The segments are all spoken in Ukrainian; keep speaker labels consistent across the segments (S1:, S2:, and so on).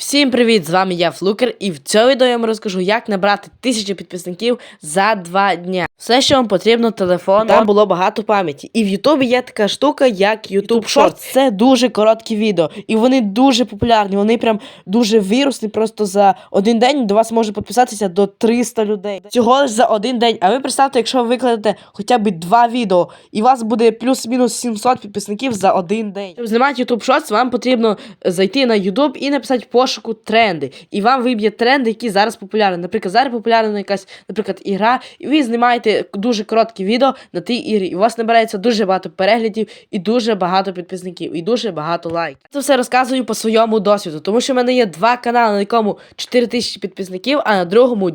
S1: Всім привіт! З вами я Флукер, і в цьому відео я вам розкажу, як набрати тисячу підписників за два дня. Все, що вам потрібно, телефон. Там було багато пам'яті. І в Ютубі є така штука, як YouTube Shorts. Це дуже короткі відео, і вони дуже популярні. Вони прям дуже вірусні. Просто за один день до вас може підписатися до 300 людей. Цього лише за один день. А ви представте, якщо ви викладете хоча б два відео, і у вас буде плюс-мінус 700 підписників за один день. Щоб знімати YouTube Shorts, вам потрібно зайти на YouTube і написати в пошуку тренди. І вам виб'є тренди, які зараз популярні. Наприклад, зараз популярна якась, наприклад, ігра, і ви знімаєте дуже коротке відео на тій ігрі. І у вас набирається дуже багато переглядів, і дуже багато підписників, і дуже багато лайків. Це все розказую по своєму досвіду, тому що в мене є два канали, на якому 4000 підписників, а на другому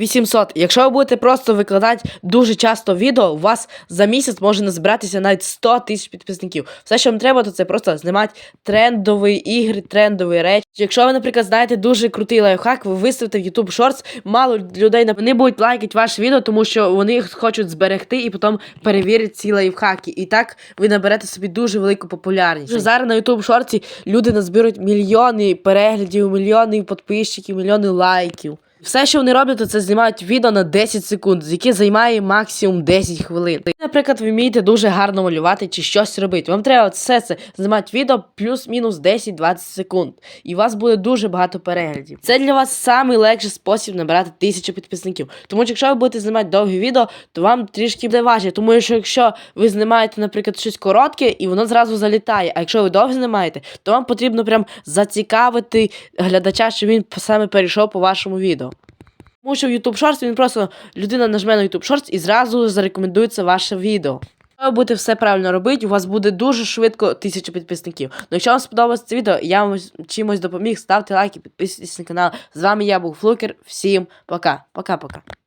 S1: 2800. Якщо ви будете просто викладати дуже часто відео, у вас за місяць може назбиратися навіть 100 тисяч підписників. Все, що вам треба, то це просто знімати трендові ігри, трендові речі. Якщо ви, наприклад, знаєте дуже крутий лайфхак, ви виставите в YouTube Shorts, мало людей вони будуть лайкати ваше відео, тому що вони їх хочуть зберегти і потім перевірять ці лайфхаки. І так ви наберете собі дуже велику популярність. Зараз на YouTube Shorts люди назберуть мільйони переглядів, мільйони підписчиків, мільйони лайків. Все, що вони роблять, то це знімають відео на 10 секунд, яке займає максимум 10 хвилин. Наприклад, ви вмієте дуже гарно малювати чи щось робити. Вам треба все це знімати відео плюс-мінус 10-20 секунд. І у вас буде дуже багато переглядів. Це для вас найлегший спосіб набирати тисячу підписників. Тому що якщо ви будете знімати довгі відео, то вам трішки буде важче. Тому що якщо ви знімаєте, наприклад, щось коротке, і воно зразу залітає. А якщо ви довго знімаєте, то вам потрібно прям зацікавити глядача, щоб він саме перейшов по вашому відео. Тому що в YouTube Shorts він просто людина нажме на YouTube Shorts і зразу зарекомендується ваше відео. Ви будете все правильно робити, у вас буде дуже швидко тисяча підписників. Ну, якщо вам сподобалось це відео, я вам чимось допоміг, ставте лайки, підписуйтесь на канал. З вами я був Флукер. Всім пока. Пока-пока.